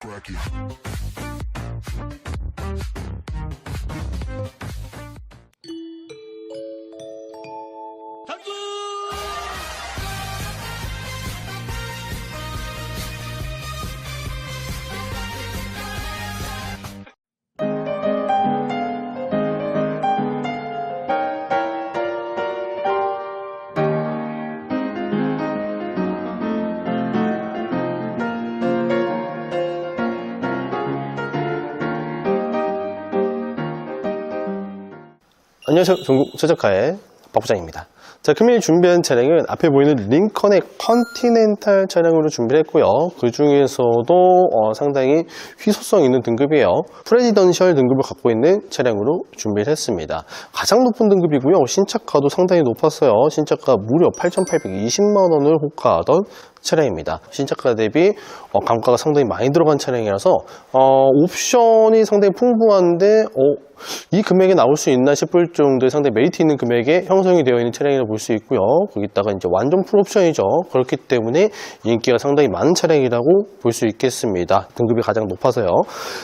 Bracket. 안녕하세요. 전국 최적화의 박 부장입니다. 자, 금일 준비한 차량은 앞에 보이는 링컨의 컨티넨탈 차량으로 준비를 했고요. 그 중에서도 어, 상당히 희소성 있는 등급이에요. 프레지던셜 등급을 갖고 있는 차량으로 준비를 했습니다. 가장 높은 등급이고요. 신차가도 상당히 높았어요. 신차가 무려 8,820만 원을 호가하던 차량입니다. 신차가 대비 어, 감가가 상당히 많이 들어간 차량이라서 어, 옵션이 상당히 풍부한데 어, 이 금액에 나올 수 있나 싶을 정도의 상당히 메리트 있는 금액에 형성이 되어 있는 차량이라고 볼 수 있고요. 거기다가 이제 완전 풀옵션이죠. 그렇기 때문에 인기가 상당히 많은 차량이라고 볼 수 있겠습니다. 등급이 가장 높아서요.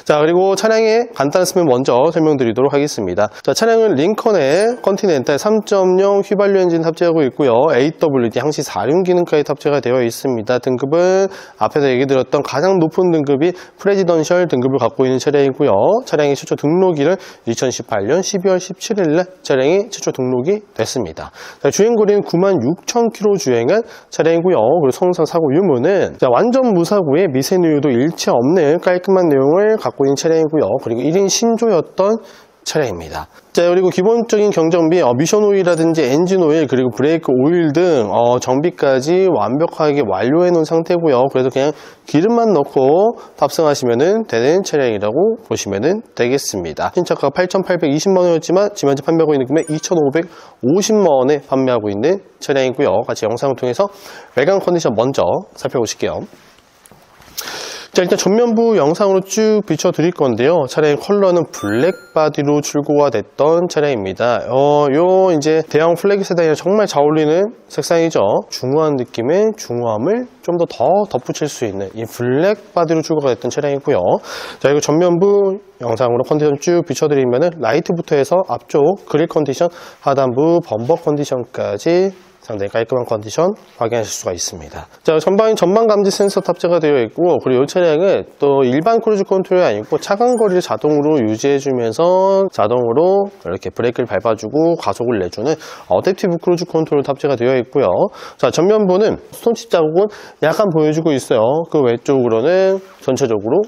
자, 그리고 차량의 간단 스펙 먼저 설명드리도록 하겠습니다. 자, 차량은 링컨의 컨티넨탈 3.0 휘발유 엔진 탑재하고 있고요. AWD 항시 4륜 기능까지 탑재가 되어 있습니다. 등급은 앞에서 얘기 드렸던 가장 높은 등급이 프레지던셜 등급을 갖고 있는 차량이고요. 차량의 최초 등록일은 2018년 12월 17일 날 차량이 최초 등록이 됐습니다. 자, 주행거리는 96,000km 주행한 차량이고요. 그리고 성상 사고 유무는 자, 완전 무사고에 미세누유도 일체 없는 깔끔한 내용을 갖고 있는 차량이고요. 그리고 1인 신조였던 차량입니다. 자, 그리고 기본적인 경정비, 어, 미션 오일이라든지 엔진 오일, 그리고 브레이크 오일 등, 어, 정비까지 완벽하게 완료해 놓은 상태고요. 그래서 그냥 기름만 넣고 탑승하시면 되는 차량이라고 보시면 되겠습니다. 신차가 8,820만원이었지만, 지금 현재 판매하고 있는 금액 2,550만원에 판매하고 있는 차량이고요. 같이 영상을 통해서 외관 컨디션 먼저 살펴보실게요. 자, 일단 전면부 영상으로 쭉 비춰드릴 건데요. 차량의 컬러는 블랙 바디로 출고가 됐던 차량입니다. 어, 요 이제 대형 플래그 세단이랑 정말 잘 어울리는 색상이죠. 중후한 느낌의 중후함을 좀 더더 덧붙일 수 있는 이 블랙 바디로 출고가 됐던 차량이고요. 자, 이거 전면부 영상으로 컨디션 쭉 비춰드리면은 라이트부터 해서 앞쪽 그릴 컨디션, 하단부 범버 컨디션까지 상당히 깔끔한 컨디션 확인하실 수가 있습니다. 자, 전방에 전방 감지 센서 탑재가 되어 있고, 그리고 이 차량은 또 일반 크루즈 컨트롤이 아니고 차간 거리를 자동으로 유지해 주면서 자동으로 이렇게 브레이크를 밟아주고 가속을 내주는 어댑티브 크루즈 컨트롤 탑재가 되어 있고요. 자, 전면부는 스톤칩 자국은 약간 보여주고 있어요. 그 외쪽으로는 전체적으로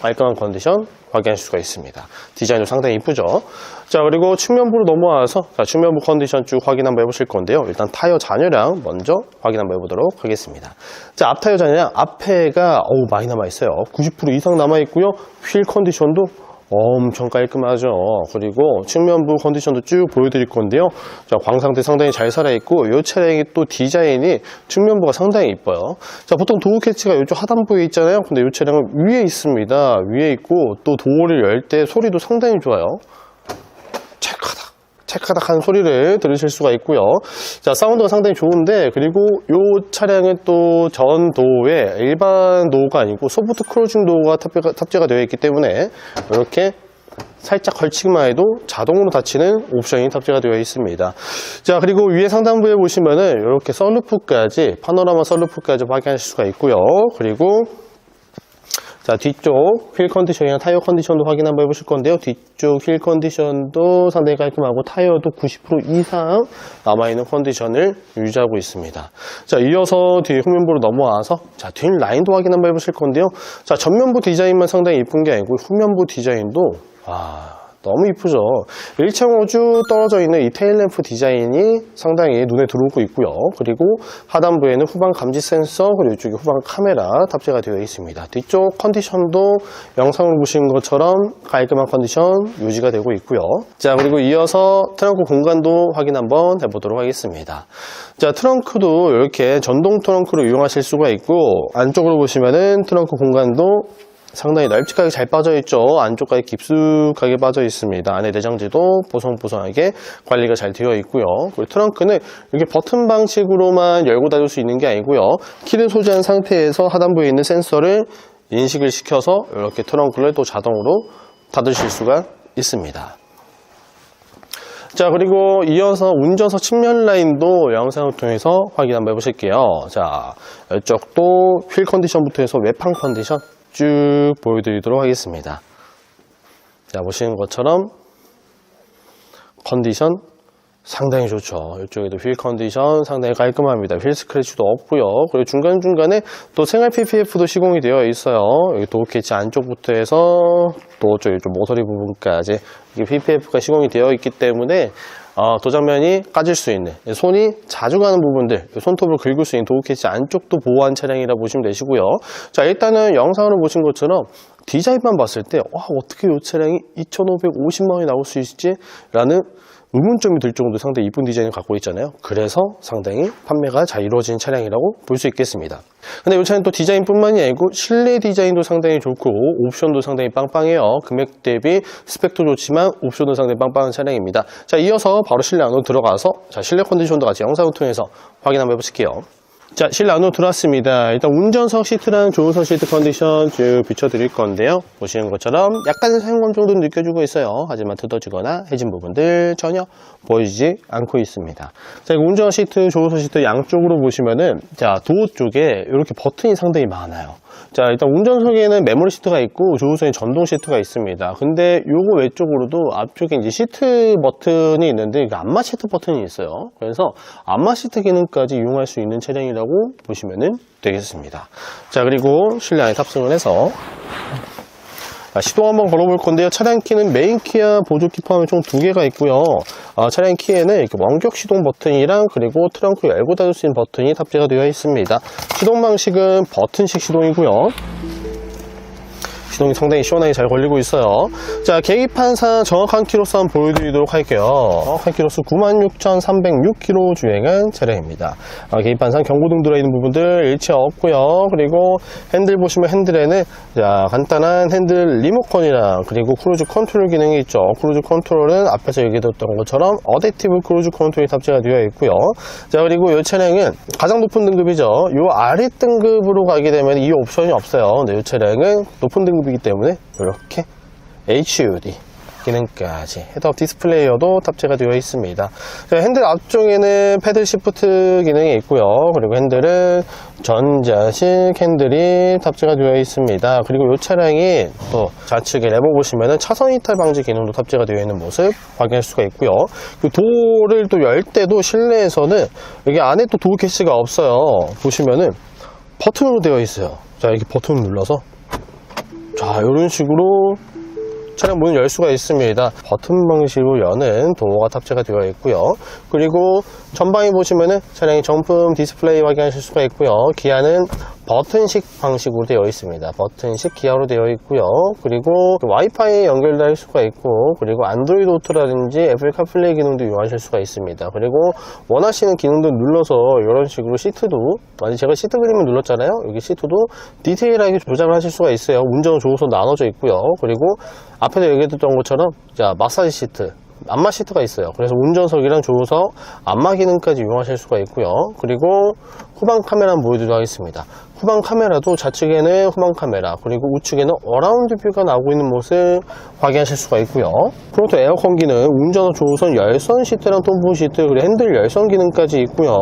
깔끔한 컨디션 확인하실 수가 있습니다. 디자인도 상당히 이쁘죠? 자, 그리고 측면부로 넘어와서 자, 측면부 컨디션 쭉 확인 한번 해보실 건데요. 일단 타이어 잔여량 먼저 확인 한번 해보도록 하겠습니다. 자, 앞 타이어 잔여량 앞에가 어우 많이 남아있어요. 90% 이상 남아있고요. 휠 컨디션도 엄청 깔끔하죠. 그리고 측면부 컨디션도 쭉 보여드릴 건데요. 자, 광상태 상당히 잘 살아있고, 이 차량이 또 디자인이 측면부가 상당히 이뻐요. 자, 보통 도어 캐치가 이쪽 하단부에 있잖아요. 근데 이 차량은 위에 있습니다. 위에 있고, 또 도어를 열 때 소리도 상당히 좋아요. 찰카닥 하는 소리를 들으실 수가 있고요 자 사운드가 상당히 좋은데 그리고 이 차량은 또 전도에 일반 도어가 아니고 소프트 크로징 도어가 탑재가, 탑재가 되어 있기 때문에 이렇게 살짝 걸치기만 해도 자동으로 닫히는 옵션이 탑재가 되어 있습니다. 자, 그리고 위에 상단부에 보시면은 이렇게 썬루프까지, 파노라마 썬루프까지 확인하실 수가 있고요. 그리고 자, 뒤쪽 휠 컨디션이나 타이어 컨디션도 확인 한번 해보실 건데요. 뒤쪽 휠 컨디션도 상당히 깔끔하고 타이어도 90% 이상 남아있는 컨디션을 유지하고 있습니다. 자, 이어서 뒤에 후면부로 넘어와서 자, 뒷 라인도 확인 한번 해보실 건데요. 자, 전면부 디자인만 상당히 이쁜 게 아니고 후면부 디자인도 와, 너무 이쁘죠. 1.5주 떨어져 있는 이 테일램프 디자인이 상당히 눈에 들어오고 있고요. 그리고 하단부에는 후방 감지 센서 그리고 이쪽에 후방 카메라 탑재가 되어 있습니다. 뒤쪽 컨디션도 영상으로 보시는 것처럼 깔끔한 컨디션 유지가 되고 있고요. 자 그리고 이어서 트렁크 공간도 확인 한번 해보도록 하겠습니다. 자 트렁크도 이렇게 전동 트렁크로 이용하실 수가 있고 안쪽으로 보시면은 트렁크 공간도 상당히 널찍하게 잘 빠져 있죠. 안쪽까지 깊숙하게 빠져 있습니다. 안에 내장재도 보송보송하게 관리가 잘 되어 있고요. 그리고 트렁크는 이렇게 버튼 방식으로만 열고 닫을 수 있는 게 아니고요. 키를 소지한 상태에서 하단부에 있는 센서를 인식을 시켜서 이렇게 트렁크를 또 자동으로 닫으실 수가 있습니다. 자 그리고 이어서 운전석 측면 라인도 영상을 통해서 확인 한번 해보실게요 자 이쪽도 휠 컨디션부터 해서 외판 컨디션 쭉 보여드리도록 하겠습니다 자 보시는 것처럼 컨디션 상당히 좋죠. 이쪽에도 휠 컨디션 상당히 깔끔합니다. 휠 스크래치도 없고요. 그리고 중간중간에 또 생활 PPF도 시공이 되어 있어요. 여기 도어 캐치 안쪽부터 해서 또 저기 좀 모서리 부분까지 PPF가 시공이 되어 있기 때문에 어, 도장면이 까질 수 있는 손이 자주 가는 부분들 손톱을 긁을 수 있는 도어 캐치 안쪽도 보호한 차량이라 보시면 되시고요. 자 일단은 영상으로 보신 것처럼 디자인만 봤을 때 와, 어떻게 이 차량이 2,550만 원이 나올 수 있지? 라는 의문점이 들 정도 상당히 이쁜 디자인을 갖고 있잖아요. 그래서 상당히 판매가 잘 이루어진 차량이라고 볼 수 있겠습니다. 근데 이 차는 또 디자인뿐만이 아니고 실내 디자인도 상당히 좋고 옵션도 상당히 빵빵해요. 금액 대비 스펙도 좋지만 옵션도 상당히 빵빵한 차량입니다. 자, 이어서 바로 실내 안으로 들어가서 자, 실내 컨디션도 같이 영상을 통해서 확인 한번 해보실게요. 자, 안으로 들어왔습니다. 일단 운전석 시트랑 조수석 시트 컨디션 쭉 비춰드릴 건데요. 보시는 것처럼 약간의 사용감 정도는 느껴지고 있어요. 하지만 뜯어지거나 해진 부분들 전혀 보이지 않고 있습니다. 자, 운전석 시트, 조수석 시트 양쪽으로 보시면은 자, 도어 쪽에 이렇게 버튼이 상당히 많아요. 자, 일단 운전석에는 메모리 시트가 있고 조수석에 전동 시트가 있습니다. 근데 요거 외쪽으로도 앞쪽에 이제 시트 버튼이 있는데 안마 시트 버튼이 있어요. 그래서 안마 시트 기능까지 이용할 수 있는 차량이라고 보시면 되겠습니다. 자, 그리고 실내 안에 탑승을 해서 자, 시동 한번 걸어볼 건데요. 차량 키는 메인 키와 보조 키 포함해 총 두 개가 있고요. 아, 차량 키에는 이렇게 원격 시동 버튼이랑 그리고 트렁크 열고 닫을 수 있는 버튼이 탑재가 되어 있습니다. 시동 방식은 버튼식 시동이고요. 시동이 상당히 시원하게 잘 걸리고 있어요. 자, 계기판상 정확한 키로수 한번 보여드리도록 할게요. 정확한 키로수 96,306km 주행한 차량입니다. 아, 계기판상 경고등 들어있는 부분들 일체 없고요. 그리고 핸들 보시면 핸들에는 자, 간단한 핸들 리모컨이랑 그리고 크루즈 컨트롤 기능이 있죠. 크루즈 컨트롤은 앞에서 얘기했던 것처럼 어댑티브 크루즈 컨트롤이 탑재가 되어 있고요. 자, 그리고 이 차량은 가장 높은 등급이죠. 이 아래 등급으로 가게 되면 이 옵션이 없어요. 근데 이 차량은 높은 등급 이기 때문에 이렇게 HUD 기능까지 헤드업 디스플레이어도 탑재가 되어 있습니다. 자, 핸들 앞쪽에는 패들 시프트 기능이 있고요. 그리고 핸들은 전자식 핸들이 탑재가 되어 있습니다. 그리고 이 차량이 또 좌측에 레버 보시면은 차선 이탈 방지 기능도 탑재가 되어 있는 모습 확인할 수가 있고요. 그 도어를 또 열 때도 실내에서는 여기 안에 또 도어 캐시가 없어요. 보시면은 버튼으로 되어 있어요. 자, 이렇게 버튼을 눌러서 자, 이런 식으로 차량 문을 열 수가 있습니다. 버튼 방식으로 여는 도어가 탑재가 되어 있고요. 그리고 전방에 보시면은 차량의 정품 디스플레이 확인하실 수가 있고요. 기아는 버튼식 방식으로 되어 있습니다. 버튼식 기아로 되어 있고요. 그리고 와이파이 연결될 수가 있고, 그리고 안드로이드 오토라든지 애플 카플레이 기능도 이용하실 수가 있습니다. 그리고 원하시는 기능도 눌러서 이런 식으로 시트도, 아니 제가 시트 그림을 눌렀잖아요. 여기 시트도 디테일하게 조작을 하실 수가 있어요. 운전 조우선 나눠져 있고요. 그리고 앞에서 얘기했던 것처럼 자 마사지 시트 안마 시트가 있어요. 그래서 운전석이랑 조수석 안마 기능까지 이용하실 수가 있고요. 그리고 후방 카메라 한번 보여드리도록 하겠습니다. 후방 카메라도 좌측에는 후방 카메라 그리고 우측에는 어라운드 뷰가 나오고 있는 모습 확인하실 수가 있고요. 프론트 에어컨 기능, 운전석 조수석 열선 시트랑 톰보 시트 그리고 핸들 열선 기능까지 있고요.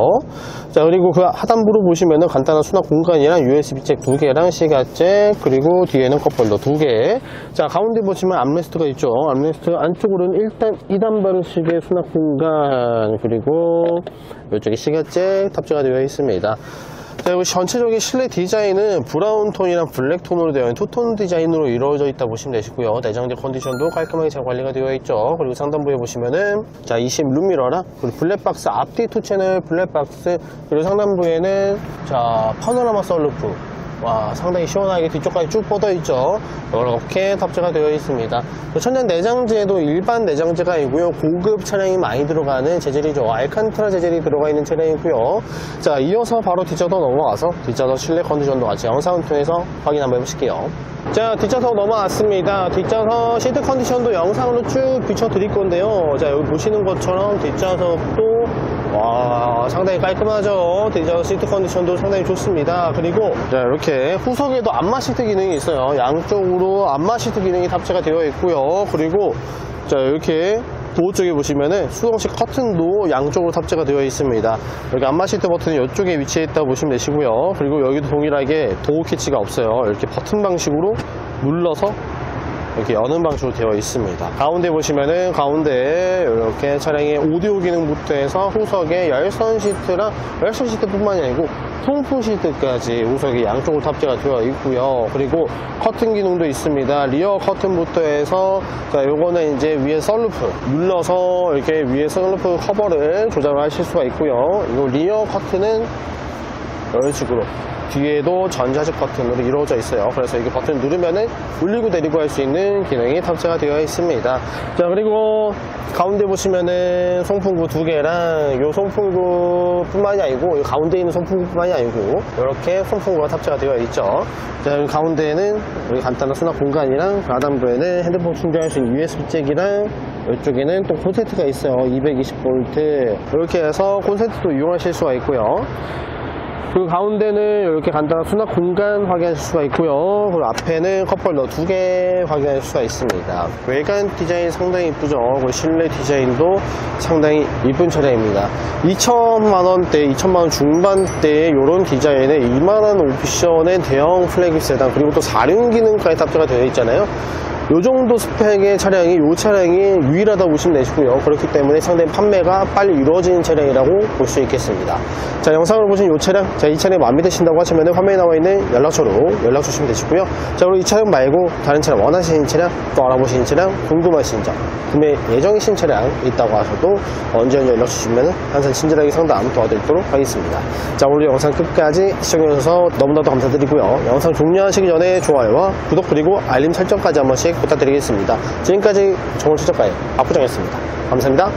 자 그리고 그 하단부로 보시면은 간단한 수납 공간이랑 USB 잭 두 개랑 시가잭 그리고 뒤에는 컵홀더 두 개. 자 가운데 보시면 암레스트가 있죠. 암레스트 안쪽으로는 일단 2단 바르식의 수납 공간 그리고 이쪽에 시가잭 탑재가 되어 있습니다. 자, 그리고 전체적인 실내 디자인은 브라운 톤이랑 블랙 톤으로 되어 있는 투톤 디자인으로 이루어져 있다 보시면 되시고요. 내장재 컨디션도 깔끔하게 잘 관리가 되어 있죠. 그리고 상단부에 보시면은 자, 20 룸미러랑 그리고 블랙박스 앞뒤 투 채널 블랙박스 그리고 상단부에는 자, 파노라마 썰루프 와 상당히 시원하게 뒤쪽까지 쭉 뻗어 있죠? 이렇게 탑재가 되어 있습니다. 천연 내장재도 일반 내장재가 아니고요. 고급 차량이 많이 들어가는 재질이죠. 알칸트라 재질이 들어가 있는 차량이고요. 자 이어서 바로 뒷좌석 넘어가서 뒷좌석 실내 컨디션도 같이 영상을 통해서 확인 한번 해보실게요 자 뒷좌석 넘어왔습니다 뒷좌석 시트 컨디션도 영상으로 쭉 비춰 드릴 건데요 자 여기 보시는 것처럼 뒷좌석도 와, 상당히 깔끔하죠. 디저 시트 컨디션도 상당히 좋습니다. 그리고 자, 이렇게 후석에도 안마 시트 기능이 있어요. 양쪽으로 안마 시트 기능이 탑재가 되어 있고요. 그리고 자, 이렇게 도어 쪽에 보시면은 수동식 커튼도 양쪽으로 탑재가 되어 있습니다. 여기 안마 시트 버튼이 이쪽에 위치해 있다고 보시면 되시고요. 그리고 여기도 동일하게 도어 캐치가 없어요. 이렇게 버튼 방식으로 눌러서 이렇게 여는 방식으로 되어 있습니다. 가운데 보시면은 가운데 이렇게 차량의 오디오 기능 부터 해서 후석에 열선 시트랑 열선 시트뿐만이 아니고 통풍 시트까지 후석이 양쪽으로 탑재가 되어 있고요. 그리고 커튼 기능도 있습니다. 리어 커튼부터 해서 자 요거는 이제 위에 썰루프 눌러서 이렇게 위에 썰루프 커버를 조절을 하실 수가 있고요. 이거 리어 커튼은 이런 식으로 뒤에도 전자식 버튼으로 이루어져 있어요. 그래서 이게 버튼 누르면은 올리고 내리고 할 수 있는 기능이 탑재가 되어 있습니다. 자, 그리고 가운데 보시면은 송풍구 두 개랑 요 송풍구 뿐만이 아니고 이 가운데 있는 송풍구 뿐만이 아니고 이렇게 송풍구가 탑재가 되어 있죠. 자, 여기 가운데에는 여기 간단한 수납 공간이랑 하단부에는 핸드폰 충전할 수 있는 USB 잭이랑 이쪽에는 또 콘센트가 있어요. 220V. 이렇게 해서 콘센트도 이용하실 수가 있고요. 그리고 가운데는 이렇게 간단한 수납 공간 확인하실 수가 있고요. 그리고 앞에는 컵홀더 두 개 확인할 수가 있습니다. 외관 디자인 상당히 이쁘죠. 그리고 실내 디자인도 상당히 이쁜 차량입니다. 2천만 원대, 2천만 원 중반대의 이런 디자인에 이만한 옵션의 대형 플래그 세단 그리고 또 사륜 기능까지 탑재가 되어 있잖아요. 요 정도 스펙의 차량이 이 차량이 유일하다고 보시면 되시고요. 그렇기 때문에 상당히 판매가 빨리 이루어지는 차량이라고 볼 수 있겠습니다. 자, 영상을 보신 이 차량, 자, 이 차량이 마음에 드신다고 하시면 화면에 나와 있는 연락처로 연락 주시면 되시고요. 자, 그리고 이 차량 말고 다른 차량 원하시는 차량, 또 알아보시는 차량, 궁금하신 점, 구매 예정이신 차량 있다고 하셔도 언제든지 연락 주시면 항상 친절하게 상담 도와드리도록 하겠습니다. 자, 오늘 영상 끝까지 시청해주셔서 너무나도 감사드리고요. 영상 종료하시기 전에 좋아요와 구독 그리고 알림 설정까지 한 번씩 부탁드리겠습니다. 지금까지 정월 추적가의 박부장이었습니다. 감사합니다.